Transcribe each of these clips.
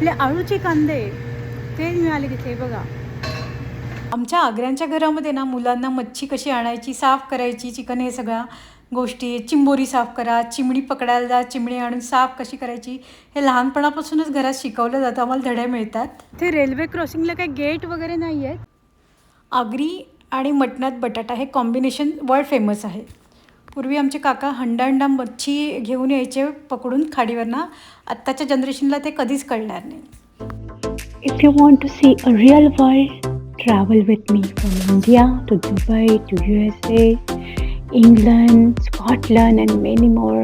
आपले आळूचे कांदे ते मिळाले तिथे बघा. आमच्या आग्र्यांच्या घरामध्ये ना मुलांना मच्छी कशी आणायची साफ करायची चिकन हे सगळ्या गोष्टी चिंबोरी साफ करा चिमणी पकडायला जा चिमणी आणून साफ कशी करायची हे लहानपणापासूनच घरात शिकवलं जातं आम्हाला धडे मिळतात. ते रेल्वे क्रॉसिंगला काही गेट वगैरे नाही आहेत आगरी आणि मटणात बटाटा हे कॉम्बिनेशन वर्ल्ड फेमस आहे. पूर्वी आमचे काका हंडांडा मच्छी घेऊन यायचे पकडून खाडीवरनं. आत्ताच्या जनरेशनला ते कधीच कळणार नाही. If you want to see a real world travel with me from India to Dubai to U S A England Scotland and many more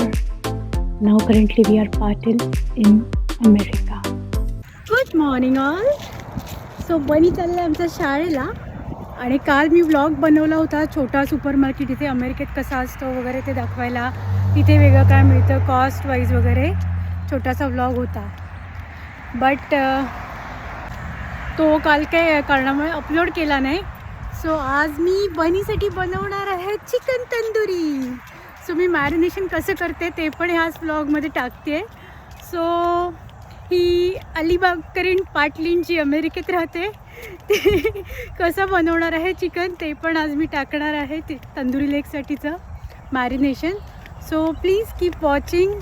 now currently we are Patil in America good morning all so Bunny चाललं आहे आमच्या शाळेला आणि काल मी blog बनवला होता छोटा super market इथे अमेरिकेत कसा असतो वगैरे ते दाखवायला. तिथे वेगळं काय मिळतं कॉस्ट वाईज वगैरे छोटासा ब्लॉग होता. बट तो काल काय कारणामुळे अपलोड केला नाही. सो आज मी बनीसाठी बनवणार आहे चिकन तंदुरी. सो मी मॅरिनेशन कसं करते ते पण ह्याच ब्लॉगमध्ये टाकते. सो ही अलिबागकरीण करीन पाटलींची अमेरिकेत राहते. कसं बनवणार आहे चिकन ते पण आज मी टाकणार आहे ते tandoori लेगसाठीचं marination so please keep watching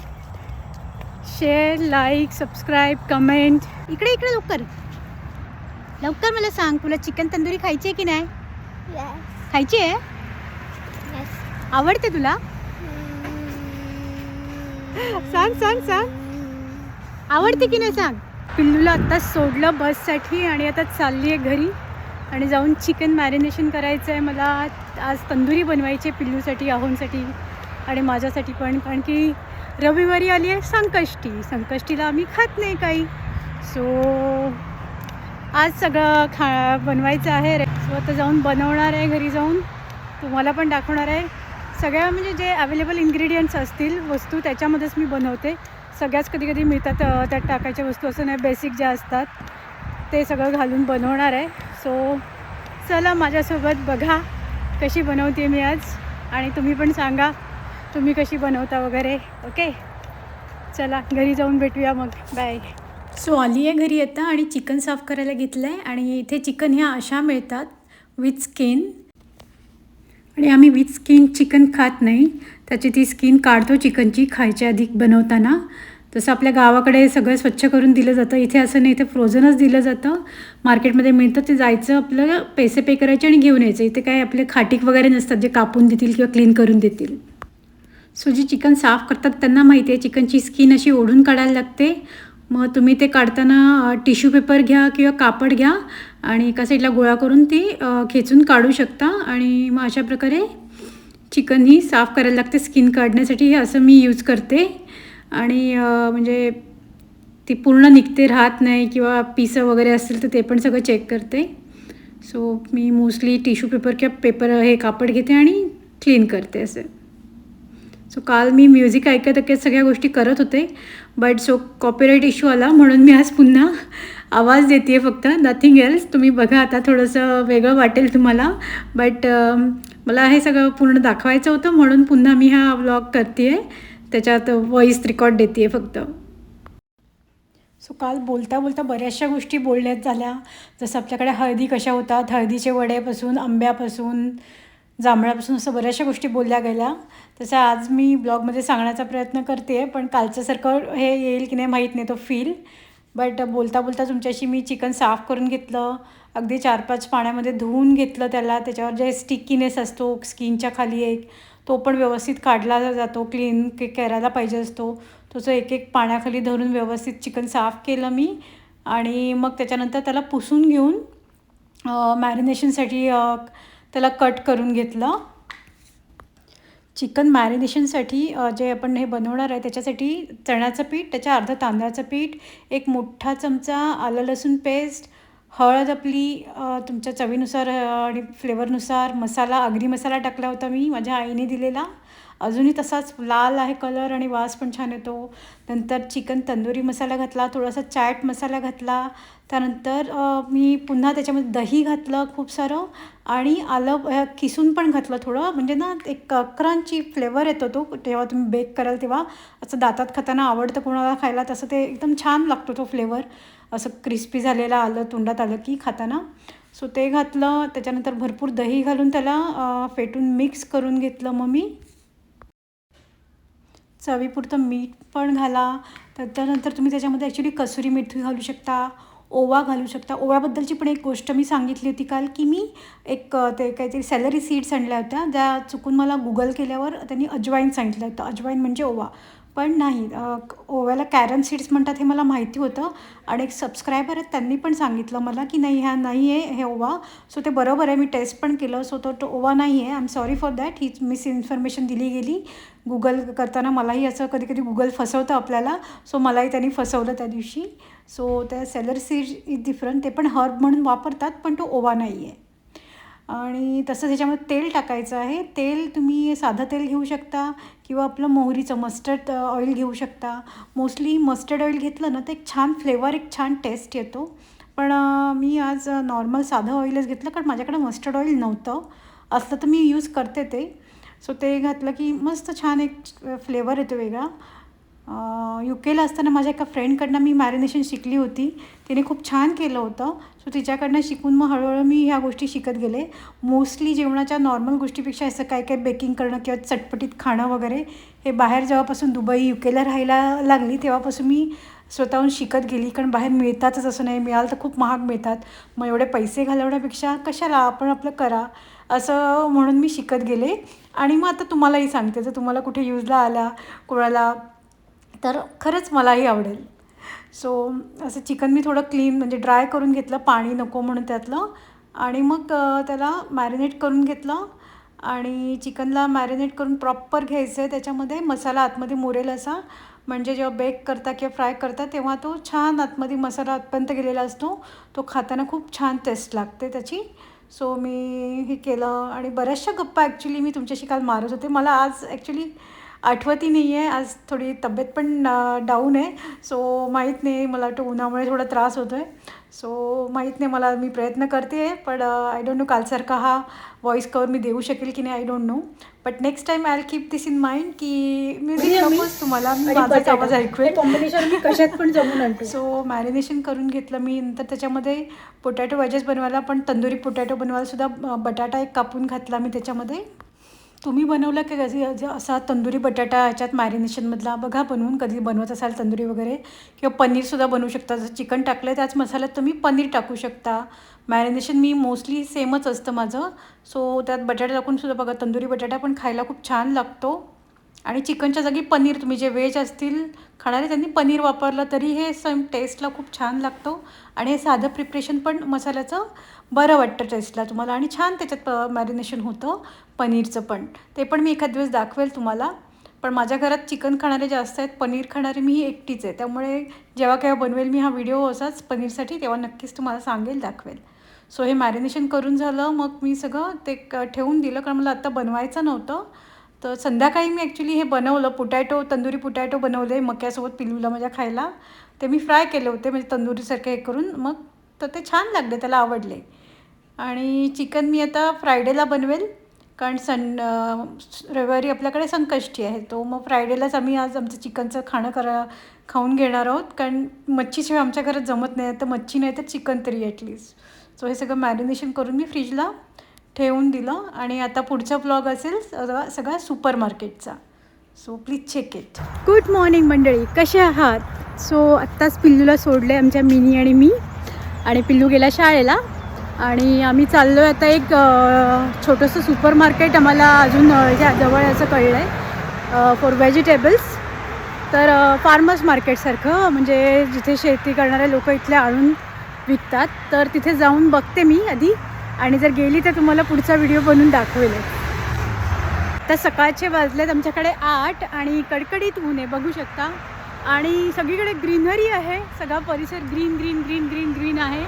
share like subscribe comment इकडे इकडे लवकर. लवकर मला सांग तुला चिकन तंदुरी खायची आहे की नाही. खायची आहे. आवडते तुला? सांग सांग सांग. आवडते की नाही सांग? पिल्लूला आत्ता सोडलं बससाठी आणि आता चालली आहे घरी. आणि जाऊन चिकन मॅरिनेशन करायचं आहे. मला आज तंदुरी बनवायची आहे पिल्लूसाठी आहोंसाठी आणि माझ्यासाठी पण. कारण की रविवारी आली आहे संकष्टी. संकष्टीला आम्ही खात नाही काही. सो आज सगळं खा बनवायचं आहे. सो आता जाऊन बनवणार आहे घरी जाऊन. तुम्हाला पण दाखवणार आहे. सगळ्या म्हणजे जे अवेलेबल इन्ग्रेडियंट्स असतील वस्तू त्याच्यामध्येच मी बनवते. सगळ्याच कधी कधी मिळतात त्यात टाकायच्या वस्तू असं नाही बेसिक ज्या असतात ते सगळं घालून बनवणार आहे. सो चला माझ्यासोबत बघा कशी बनवते मी आज आणि तुम्ही पण सांगा तुम्ही कशी बनवता वगैरे ओके चला घरी जाऊन भेटूया मग. बाय सो आली आहे घरी येता आणि चिकन साफ करायला घेतलं आहे आणि इथे चिकन ह्या अशा मिळतात विथ स्किन आणि आम्ही विथ स्किन चिकन खात नाही. त्याची ती स्किन काढतो चिकनची खायच्या आधी बनवताना. तसं आपल्या गावाकडे सगळं स्वच्छ करून दिलं जातं. इथे असं नाही इथे फ्रोझनच दिलं जातं. मार्केटमध्ये मिळतं ते जायचं आपलं पैसे पे करायचे आणि घेऊन यायचं. इथे काय आपले खाटीक वगैरे नसतात जे कापून देतील किंवा क्लीन करून देतील. सो जे चिकन साफ करतात त्यांना माहिती आहे चिकनची स्किन अशी ओढून काढायला लागते. मग तुम्ही ते काढताना टिश्यू पेपर घ्या किंवा कापड घ्या. आणि एका साईडला गोळा करून ती खेचून काढू शकता. आणि मग अशा प्रकारे चिकन ही साफ करायला लागते स्किन काढण्यासाठी. हे असं मी यूज करते. आणि म्हणजे ती पूर्ण निघते राहत नाही किंवा पिसं वगैरे असतील तर ते पण सगळं चेक करते. सो मी मोस्टली टिश्यू पेपर किंवा पेपर हे कापड घेते आणि क्लीन करते असं. सो काल मी म्युझिक ऐकत ऐकत सगळ्या गोष्टी करत होते बट सो कॉपीराईट इश्यू आला म्हणून मी आज पुन्हा आवाज देते आहे फक्त. नथिंग एल्स तुम्ही बघा आता थोडंसं वेगळं वाटेल तुम्हाला. बट um, मला हे सगळं पूर्ण दाखवायचं होतं म्हणून पुन्हा मी हा व्लॉग करते आहे त्याच्यात व्हॉईस रेकॉर्ड देते आहे फक्त. सो काल बोलता बोलता बऱ्याचशा गोष्टी बोलण्यात झाल्या. जसं आपल्याकडे हळदी कशा होतात? हळदीचे वड्यापासून आंब्यापासून जांभळापासून असं बऱ्याचशा गोष्टी बोलल्या गेल्या. तसं आज मी ब्लॉगमध्ये सांगण्याचा प्रयत्न करते आहे पण कालच्यासारखं हे येईल की नाही माहीत नाही तो फील बट बोलता बोलता तुमच्याशी मी चिकन साफ करून घेतलं अगदी चार पाच पाण्यामध्ये धुवून घेतलं त्याला त्याच्यावर जे स्टिकीनेस असतो स्किनच्या खाली एक तो पण व्यवस्थित काढला जातो क्लीन के करायला पाहिजे असतो. तोचं एक एक पाण्याखाली धरून व्यवस्थित चिकन साफ केलं मी. आणि मग त्याच्यानंतर त्याला पुसून घेऊन मॅरिनेशनसाठी त्याला कट करून घेतलं. चिकन मॅरिनेशनसाठी जे आपण हे बनवणार आहे त्याच्यासाठी चण्याचं पीठ त्याच्या अर्धा तांदळाचं पीठ एक मोठा चमचा आलं लसूण पेस्ट हळद आपली तुमच्या चवीनुसार आणि फ्लेवरनुसार मसाला आगरी मसाला टाकला होता मी माझ्या आईने दिलेला. अजूनही तसाच लाल आहे कलर आणि वास पण छान येतो. नंतर चिकन तंदुरी मसाला घातला थोडासा चाट मसाला घातला. त्यानंतर मी पुन्हा त्याच्यामध्ये दही घातलं खूप सारं आणि आलं किसून पण घातलं थोडं. म्हणजे ना एक क्रंची फ्लेवर येतो तो जेव्हा तुम्ही बेक कराल तेव्हा. असं दातात खाताना आवडतं कोणाला खायला तसं ते एकदम छान लागतो तो फ्लेवर असं क्रिस्पी झालेलं आलं तोंडात आलं की खाताना. सो ते घातलं. त्याच्यानंतर भरपूर दही घालून त्याला फेटून मिक्स करून घेतलं मग मी. चवीपुरतं मीठ पण घाला. त्याच्यानंतर त्यानंतर तुम्ही त्याच्यामध्ये ॲक्च्युली कसुरी मेथी घालू शकता ओवा घालू शकता. ओव्याबद्दलची पण एक गोष्ट मी सांगितली होती काल की मी एक ते काहीतरी सॅलरी सीड्स आणल्या होत्या. ज्या चुकून मला गुगल केल्यावर त्यांनी अजवाईन सांगितलं होतं. अजवाईन म्हणजे ओवा. पण नाही. ओव्याला कॅरम सीड्स म्हणतात हे मला माहिती होतं आणि एक सबस्क्रायबर आहेत त्यांनी पण सांगितलं मला की नाही ह्या नाही आहे हे ओवा. सो ते बरोबर आहे. मी टेस्ट पण केलं. सो तो तो ओवा नाही आहे. I am sorry for that हीच मिस इन्फॉर्मेशन दिली गेली. गुगल करताना मलाही असं कधी कधी गुगल फसवतं आपल्याला. सो मलाही त्यांनी फसवलं त्या दिवशी. सो त्या सेलर सीड इज डिफरंट ते पण हर्ब म्हणून वापरतात पण तो ओवा नाही आहे. आणि तसंच ह्याच्यामध्ये तेल टाकायचं आहे. तेल तुम्ही साधं तेल घेऊ शकता किंवा आपलं मोहरीचं मस्टर्ड ऑइल घेऊ शकता. मोस्टली मस्टर्ड ऑइल घेतलं ना तर एक छान फ्लेवर एक छान टेस्ट येतो. पण मी आज नॉर्मल साधं ऑइलच घेतलं कारण माझ्याकडे मस्टर्ड ऑइल नव्हतं. असलं तर मी यूज करते ते. सो ते घातलं की मस्त छान एक फ्लेवर येतो वेगळा. यू केला असताना माझ्या एका फ्रेंडकडनं मी मॅरिनेशन शिकली होती. तिने खूप छान केलं होतं. सो तिच्याकडनं शिकून मग हळूहळू मी ह्या गोष्टी शिकत गेले. मोस्टली जेवणाच्या नॉर्मल गोष्टीपेक्षा असं काय काय बेकिंग करणं किंवा चटपटीत खाणं वगैरे हे बाहेर जेव्हापासून दुबई यू केला राहायला लागली तेव्हापासून मी स्वतःहून शिकत गेली. कारण बाहेर मिळतातच असं नाही. मिळालं तर खूप महाग मिळतात. मग एवढे पैसे घालवण्यापेक्षा कशाला आपण आपलं करा असं म्हणून मी शिकत गेले. आणि मग आता तुम्हालाही सांगते. जर तुम्हाला कुठे यूजला आला कोणाला तर खरंच मलाही आवडेल. सो असं चिकन मी थोडं क्लीन म्हणजे ड्राय करून घेतलं पाणी नको म्हणून त्यातलं. आणि मग त्याला मॅरिनेट करून घेतलं. आणि चिकनला मॅरिनेट करून प्रॉपर घ्यायचं आहे त्याच्यामध्ये मसाला आतमध्ये मुरेल असा. म्हणजे जेव्हा बेक करता किंवा फ्राय करता तेव्हा तो छान आतमध्ये मसाला आतपर्यंत गेलेला असतो. तो खाताना खूप छान टेस्ट लागते त्याची. सो मी हे केलं. आणि बऱ्याचशा गप्पा ॲक्च्युली मी तुमच्याशी काल मारत होते. मला आज ॲक्च्युली आठवतही नाही आहे आज थोडी तब्येत पण डाऊन आहे. सो माहीत नाही मला वाटतं उन्हामुळे थोडा त्रास होतो आहे सो माहीत नाही मला मी प्रयत्न करते आहे पण आय डोंट नो कालसारखा हा व्हॉईस कवर मी देऊ शकेल की नाही I don't know but next time I keep this in mind की म्युझिक नकोच तुम्हाला मी माझाच आवाज ऐकवेल. कॉम्बिनेशन मी कशात पण जमून आणतो. सो मॅरिनेशन करून घेतलं मी. नंतर त्याच्यामध्ये पोटॅटो वेजेस बनवायला पण तंदुरी पोटॅटो बनवायला सुद्धा बटाटा एक कापून घातला मी त्याच्यामध्ये. तुम्ही बनवलं की कधी? ज- असा तंदुरी बटाटा ह्याच्यात मॅरिनेशनमधला? बघा बनवून कधी बनवत असाल तंदुरी वगैरे. किंवा पनीरसुद्धा बनवू शकता. जसं चिकन टाकलं आहे त्याच मसाल्यात तुम्ही पनीर टाकू शकता. मॅरिनेशन मी मोस्टली सेमच असतं माझं. सो त्यात बटाटा टाकून सुद्धा बघा तंदुरी बटाटा पण खायला खूप छान लागतो. आणि चिकनच्या जागी पनीर तुम्ही जे व्हेज असतील खाणारे त्यांनी पनीर वापरलं तरी हे सेम टेस्टला खूप छान लागतो. आणि हे साधं प्रिपरेशन पण मसाल्याचं बरं वाटतं टेस्टला तुम्हाला. आणि छान त्याच्यात प मॅरिनेशन होतं पनीरचं पण. ते पण मी एखाद दिवस दाखवेल तुम्हाला. पण माझ्या घरात चिकन खाणारे जास्त आहेत पनीर खाणारे मी एकटीच आहे. त्यामुळे जेव्हा केव्हा बनवेल मी हा व्हिडिओ असाच पनीरसाठी तेव्हा नक्कीच तुम्हाला सांगेल दाखवेल. सो हे मॅरिनेशन करून झालं. मग मी सगळं ते क- ठेवून दिलं. कारण मला आत्ता बनवायचं नव्हतं. तर संध्याकाळी मी ॲक्च्युली हे बनवलं. पोटॅटो तंदुरी पोटॅटो बनवले मक्यासोबत पिलूला माझ्या खायला. ते मी फ्राय केले होते म्हणजे तंदुरीसारखे हे करून. मग तर ते छान लागले त्याला आवडले. आणि चिकन मी आता फ्रायडेला बनवेल कारण सन रविवारी आपल्याकडे संकष्टी आहे तो मग फ्रायडेलाच आम्ही आज आमचं चिकनचं खाणं करा खाऊन घेणार आहोत कारण मच्छीशिवाय आमच्या घरात जमत नाही तर मच्छी नाही तर चिकन तरी ॲटलीस्ट सो हे सगळं मॅरिनेशन करून मी फ्रीजला ठेवून दिलं आणि आता पुढचा ब्लॉग असेल सगळा सगळा सुपर मार्केटचा so please check it good morning मंडळी कसे आहात? सो आत्ताच पिल्लूला सोडले आमच्या मिनी आणि मी. आणि पिल्लू गेला शाळेला. आणि आम्ही चाललो आहे आता एक छोटंसं सुपर मार्केट आम्हाला अजून अ, जवळ असं कळलं आहे फॉर व्हेजिटेबल्स तर फार्मर्स मार्केटसारखं म्हणजे जिथे शेती करणारे लोक इथले आणून विकतात. तर तिथे जाऊन बघते मी आधी. आणि जर गेली तर तुम्हाला पुढचा व्हिडिओ बनवून दाखवेल. तर सकाळचे वाजलेत आमच्याकडे आठ आणि कडकडीत ऊन आहे बघू शकता. आणि सगळीकडे ग्रीनरी आहे. सगळा परिसर green green green green green आहे.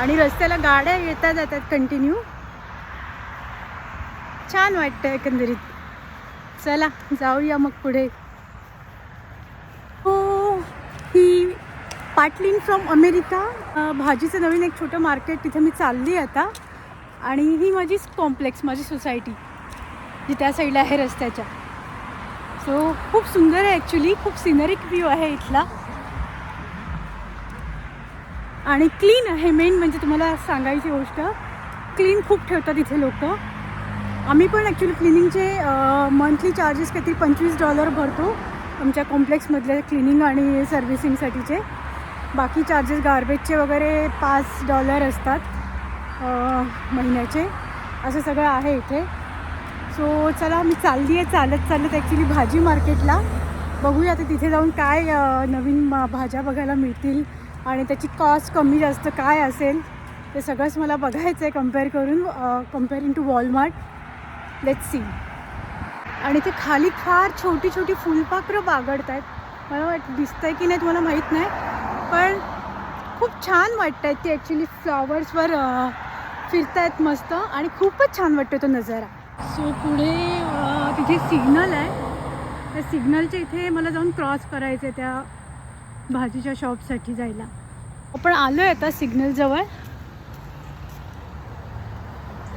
आणि रस्त्याला गाड्या येतात जातात कंटिन्यू छान वाटतं एकंदरीत. चला जाऊया मग पुढे. हो ही पाटलीन फ्रॉम अमेरिका. भाजीचं नवीन एक छोटं मार्केट तिथे मी चालली आहे आता. आणि ही माझी कॉम्प्लेक्स माझी सोसायटी जी त्या साईडला आहे रस्त्याच्या. सो खूप सुंदर आहे ॲक्च्युली खूप सिनरिक व्ह्यू आहे इथला. आणि क्लीन आहे मेन म्हणजे तुम्हाला सांगायची गोष्ट क्लीन खूप ठेवतात इथे लोक. आम्ही पण ॲक्च्युली क्लिनिंगचे मंथली चार्जेस काहीतरी पंचवीस डॉलर भरतो आमच्या कॉम्प्लेक्समधल्या क्लिनिंग आणि सर्व्हिसिंगसाठीचे बाकी चार्जेस गार्बेजचे वगैरे पाच डॉलर असतात महिन्याचे. असं सगळं आहे इथे. सो चला मी चालली आहे चालत चालत ॲक्च्युली भाजी मार्केटला बघूया आता तिथे जाऊन काय नवीन मा- भाज्या बघायला मिळतील. आणि त्याची कॉस्ट कमी जास्त काय असेल ते सगळंच मला बघायचं आहे कंपेअर करून comparing to Walmart let see आणि ते खाली फार छोटी छोटी फुलपाखरं बागडत आहेत मला वाट आहे की नाही तुम्हाला माहीत नाही पण खूप छान वाटत आहेत ते ॲक्च्युली फ्लॉवर्सवर फिरतायत मस्त आणि खूपच छान वाटतो तो नजारा. सो पुढे तिथे सिग्नल आहे. त्या सिग्नलच्या इथे मला जाऊन क्रॉस करायचं आहे त्या भाजीच्या शॉपसाठी जायला. आपण आलो आहे आता सिग्नलजवळ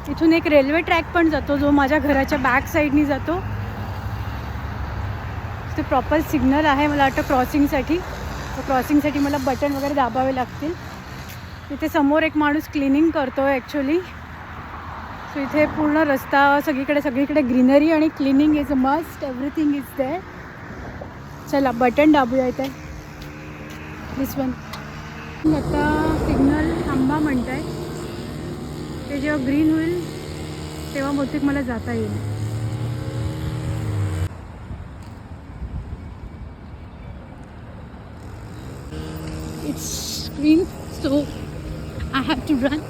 इथून एक रेल्वे ट्रॅक पण जातो जो माझ्या घराच्या बॅक साईडनी जातो. ते प्रॉपर सिग्नल आहे मला वाटतं क्रॉसिंगसाठी. क्रॉसिंगसाठी मला बटन वगैरे दाबावे लागतील. तिथे समोर एक माणूस क्लिनिंग करतो आहे ॲक्च्युली सो इथे पूर्ण रस्ता सगळीकडे सगळीकडे ग्रीनरी आणि cleaning is a must everything is there चला बटन दाबूया इथे. दिस वन आता सिग्नल थांबा म्हणत आहे ते जेव्हा ग्रीन होईल तेव्हा बहुतेक मला जाता येईल. It's green, so I have to run.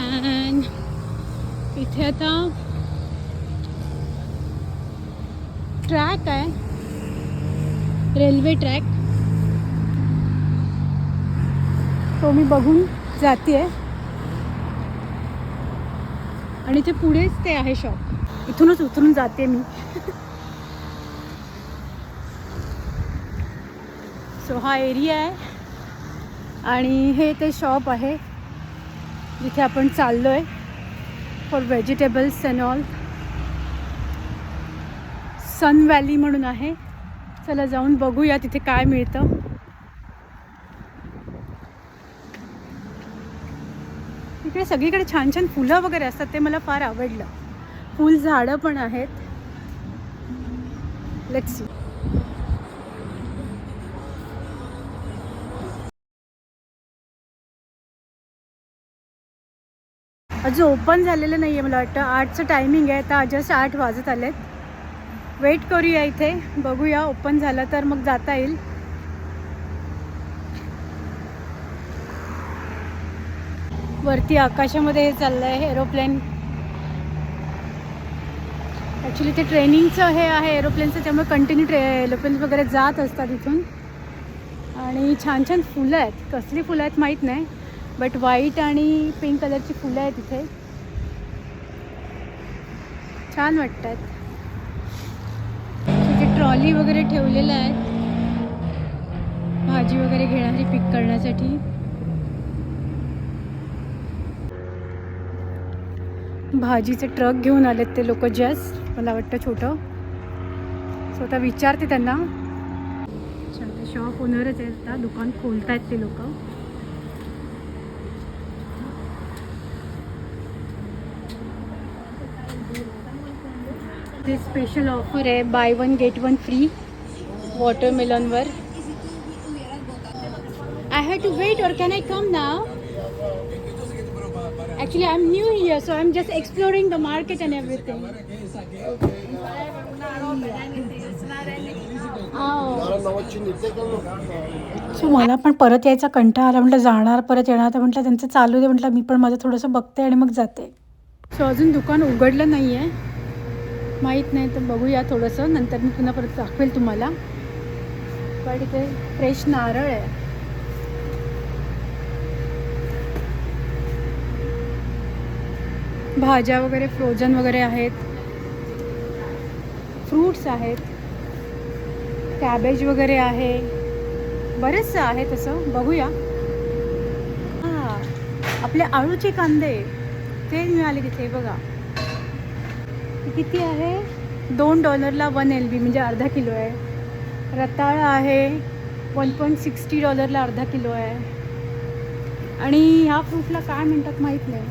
And इथे आता ट्रॅक आहे. रेल्वे ट्रॅक तो मी बघून जाते आणि ते पुढेच ते आहे शॉप इथूनच उतरून जाते मी. सो हा एरिया आहे. आणि हे ते शॉप आहे जिथे आपण चाललो आहे for vegetables and all Sun Valley म्हणून आहे. चला जाऊन बघूया तिथे काय मिळतं. इकडे सगळीकडे छान छान फुलं वगैरे असतात ते मला फार आवडलं. फुल झाडं पण आहेत. लेट्स अजून ओपन झालेलं नाही आहे मला वाटतं. आठचं टायमिंग आहे. आता जस्ट आठ वाजत आलेत. वेट करूया इथे. बघूया ओपन झालं तर मग जाता येईल. वरती आकाशामध्ये हे चाललं आहे एरोप्लेन ॲक्च्युली ते ट्रेनिंगचं हे आहे एरोप्लेनचं त्यामुळे कंटिन्यू ट्रे एरोप्लेन्स वगैरे जात असतात इथून. आणि छान छान फुलं आहेत. कसली फुलं आहेत माहीत नाही बट व्हाईट आणि पिंक कलरची फुलं आहेत इथे. छान वाटत आहेत तिथे ट्रॉली वगैरे ठेवलेल्या आहेत. भाजी वगैरे घेणारी पिक करण्यासाठी. भाजीचे ट्रक घेऊन आलेत ते लोक जस्ट. मला वाटतं छोटं. स्वतः विचारते त्यांना. ते शॉप ओनरच आहेत आता. दुकान खोलतायत ते लोक. ते स्पेशल ऑफर आहे. Buy one get one free वॉटरमेलनवर I have to wait और can I come now Actually, I'm new here, so I'm just exploring the market and everything. So मला पण परत यायचा कंटाळा आला. म्हटलं जाणार परत येणार. तर म्हटलं त्यांचं चालू दे. म्हटलं मी पण माझं थोडंसं बघते आणि मग जाते. सो अजून दुकान उघडलं नाही आहे माहीत नाही तर बघूया थोडंसं. नंतर मी पुन्हा परत दाखवेल तुम्हाला. पण इथे फ्रेश नारळ आहे. भाज्या वगैरे फ्रोजन वगैरे आहेत. फ्रूट्स आहेत. कॅबेज वगैरे आहे. बरेचसं आहे तसं. बघूया. हां आपले आळूचे कांदे. ते मिळाले तिथे बघा. किती आहे? दोन डॉलरला वन एल बी म्हणजे अर्धा किलो आहे. रताळा आहे. वन पॉईंट सिक्स्टी डॉलरला अर्धा किलो आहे. आणि ह्या फ्रूटला काय म्हणतात माहीत नाही.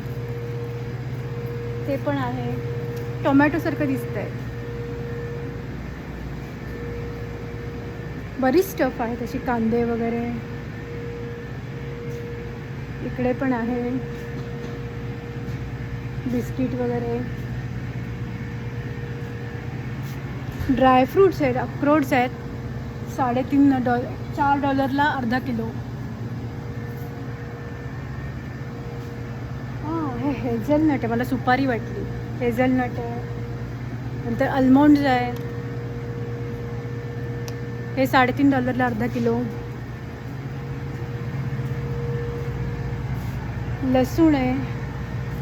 ते पण आहे. टोमॅटोसारखं दिसतंय. आहे बरीच स्टफ आहे तशी कांदे वगैरे. इकडे पण आहे. बिस्किट वगैरे. ड्रायफ्रूट्स आहेत अक्रोड्स आहेत. साडेतीन डॉल चार डॉलरला अर्धा किलो हां हे हेझलनट आहे मला सुपारी वाटली. हेझलनट आहे. नंतर अल्मोंड्स आहे. हे साडेतीन डॉलरला अर्धा किलो. लसूण आहे.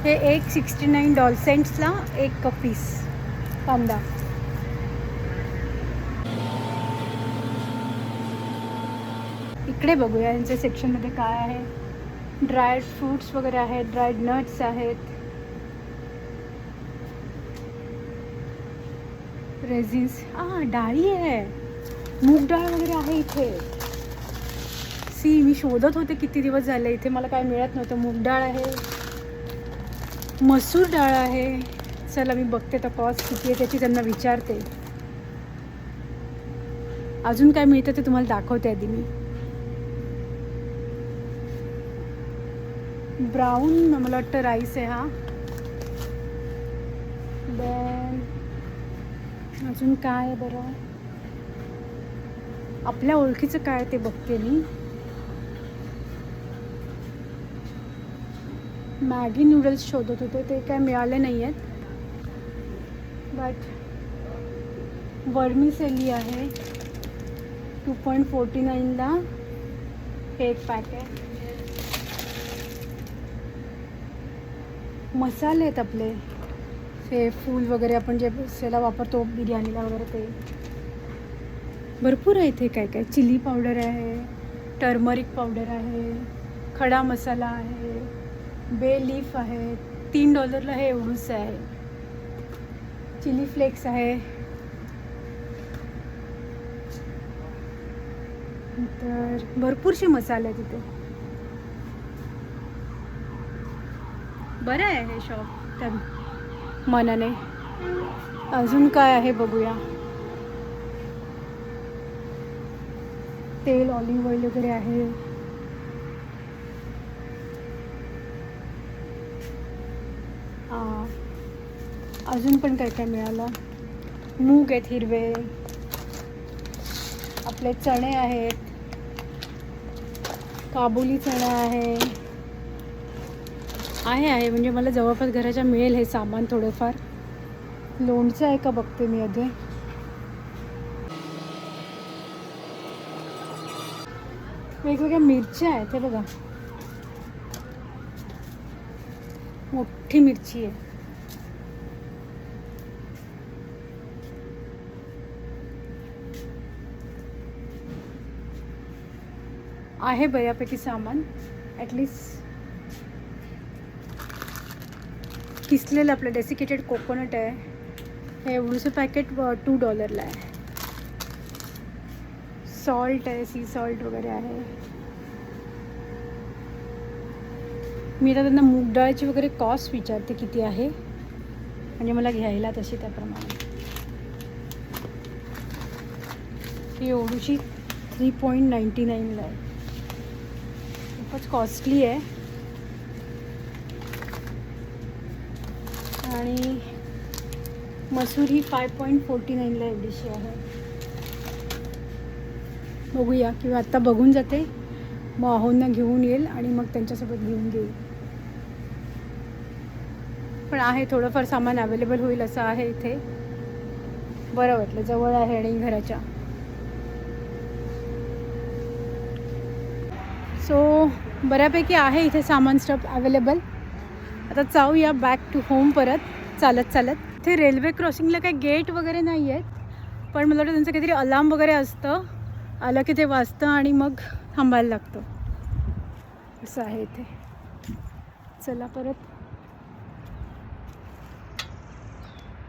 हे एक सिक्स्टी नाईन डॉल सेंट्सला एक कप पीस कांदा. इकडे बघूया यांच्या सेक्शनमध्ये काय आहे. ड्रायड फ्रूट्स वगैरे आहेत ड्रायड नट्स आहेत. रेझिन्स हां ah, डाळी आहे. मूग डाळ वगैरे आहे इथे. सी मी शोधत होते किती दिवस झाले. इथे मला काय मिळत नव्हतं. मूग डाळ आहे. मसूर डाळ आहे. चला मी बघते तर कॉस्ट किती आहे त्याची त्यांना विचारते. अजून काय मिळतं ते तुम्हाला दाखवते आधी मी. ब्राऊन मला वाटतं राईस आहे हा. देन अजून काय आहे बरं? आपल्या ओळखीचं काय ते बघते मी. मॅगी नूडल्स शोधत होते ते काय मिळाले नाही आहेत बट वर्मिसेली आहे. टू पॉईंट फोर्टी नाईनला हे एक पॅक आहे मसाले आहेत आपले. हे फूल वगैरे आपण जे त्याला वापरतो बिर्याणीला वगैरे ते. भरपूर आहे इथे काय काय. चिली पावडर आहे टर्मरिक पावडर आहे खडा मसाला आहे बे लीफ आहे तीन डॉलरला हे एवढंच आहे. चिली फ्लेक्स आहे. तर भरपूरसे मसाले आहेत तिथे बरं आहे हे शॉप? त्या मनाने. अजून काय आहे बघूया. तेल ऑलिव्ह ऑइल वगैरे आहे. अजून पण काय काय मिळालं? मूग आहेत हिरवे. आपले चणे आहेत. काबुली चणा आहे. आहे आहे. म्हणजे मला जवळपास घराच्या मिळेल हे सामान थोडंफार. लोणचं आहे का बघते मी अधे? वेगवेगळ्या मिरच्या आहेत हे बघा. मोठी मिरची आहे. आहे बऱ्यापैकी सामान. ॲटलिस्ट किसलेलं आपलं डेसिकेटेड कोकोनट आहे. हे एवढंसं पॅकेट टू डॉलरला आहे. सॉल्ट आहे सी सॉल्ट वगैरे आहे. मी आता त्यांना मूग डाळची वगैरे कॉस्ट विचारते किती आहे. म्हणजे मला घ्यायला तशी त्याप्रमाणे. ही एवढीशी थ्री पॉईंट नाईंटी नाईनला आहे. खूपच कॉस्टली आहे. आणि मसूर ही फाय पॉईंट फोर्टी नाईनला एवढीशी आहे. बघूया किंवा आत्ता बघून जाते. मग आहोंना घेऊन येईल आणि मग त्यांच्यासोबत घेऊन घेईल. पण आहे थोडंफार सामान अवेलेबल होईल असं आहे इथे. बरं वाटलं जवळ आहे आणि घराच्या. सो बऱ्यापैकी आहे इथे सामान स्टफ अवेलेबल आता जाऊया बॅक टू होम परत चालत चालत. ते रेल्वे क्रॉसिंगला काही गेट वगैरे नाही आहेत पण मला वाटतं त्यांचं काहीतरी अलार्म वगैरे असतं. आलं की ते वाजतं आणि मग थांबायला लागतं. असं आहे इथे. चला परत.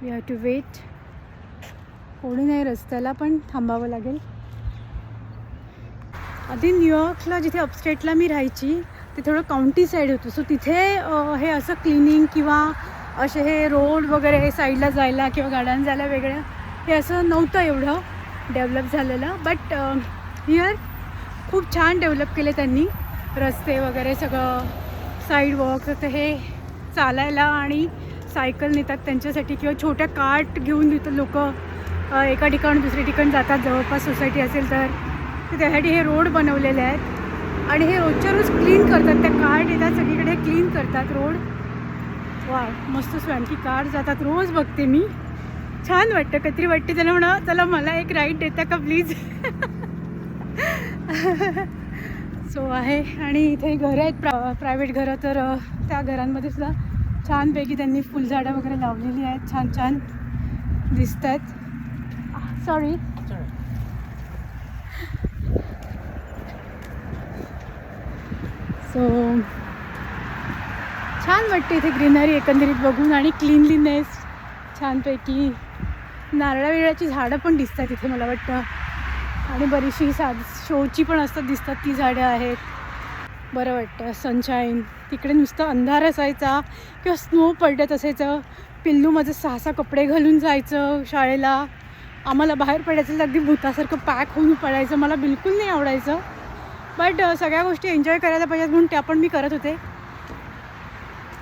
वी हॅव टू वेट कोणी नाही रस्त्याला पण थांबावं लागेल. आधी न्यूयॉर्कला जिथे अपस्टेटला मी राहायची ते थोडं काउंटी साईड होतं. सो तिथे हे असं क्लिनिंग किंवा असे हे रोड वगैरे साईडला जायला किंवा गाड्यांना जायला वेगळं हे असं नव्हतं एवढं डेव्हलप झालेलं. बट हिअर खूप छान डेव्हलप केले त्यांनी. रस्ते वगैरे सगळं साईड वॉक तर हे चालायला आणि सायकल नेतात त्यांच्यासाठी किंवा छोट्या कार्ट घेऊन देतात लोक एका ठिकाण दुसऱ्या ठिकाणी जातात. जवळपास सोसायटी असेल तर त्यासाठी हे रोड बनवलेले आहेत. आणि हे रोजच्या रोज क्लीन करतात. त्या कार येतात सगळीकडे क्लीन करतात रोड वा मस्त स्वयंकी कार जातात. रोज बघते मी. छान वाटतं. कधी वाटते त्याला म्हणा चला मला एक राईड देता का प्लीज सो आहे. आणि इथे घरं आहेत. प्रा प्रायव्हेट घरं तर त्या घरांमध्ये सुद्धा छानपैकी त्यांनी फुलझाडं वगैरे लावलेली आहेत. छान छान दिसत आहेत सॉरी सो छान वाटते इथे ग्रीनरी एकंदरीत बघून आणि क्लीनलीनेस छानपैकी नारळा वेळाची झाडं पण दिसतात इथे मला वाटतं. आणि बरीचशी साध शोची पण असतात दिसतात ती झाडं आहेत. बरं वाटतं सनशाईन तिकडे नुसतं अंधार असायचा किंवा स्नो पडत असायचं. पिल्लू माझं सहा सहा कपडे घालून जायचं शाळेला. आम्हाला बाहेर पडायचं तर अगदी भूतासारखं पॅक होऊन पडायचं. मला बिलकुल नाही आवडायचं. बट सगळ्या गोष्टी एन्जॉय करायला पाहिजेत म्हणून त्या पण मी करत होते.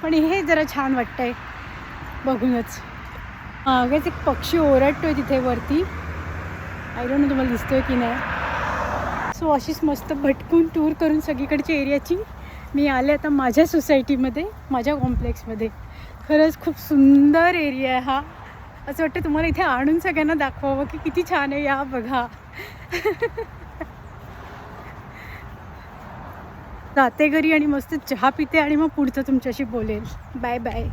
पण हे जरा छान वाटतंय. बघूनच. मागेच एक पक्षी ओरडतोय तिथे वरती. आय डोंट नो तुम्हाला दिसतोय की नाही. सो अशीच मस्त भटकून टूर करून सगळीकडच्या एरियाची मी आले आता माझ्या सोसायटीमध्ये माझ्या कॉम्प्लेक्समध्ये खरंच खूप सुंदर एरिया आहे हा. असं वाटतं तुम्हाला इथे आणून सगळ्यांना दाखवावं की किती छान आहे या बघा. जाते घरी आणि मस्त चहा पिते आणि मग पुढचं तुमच्याशी बोलेल बाय बाय.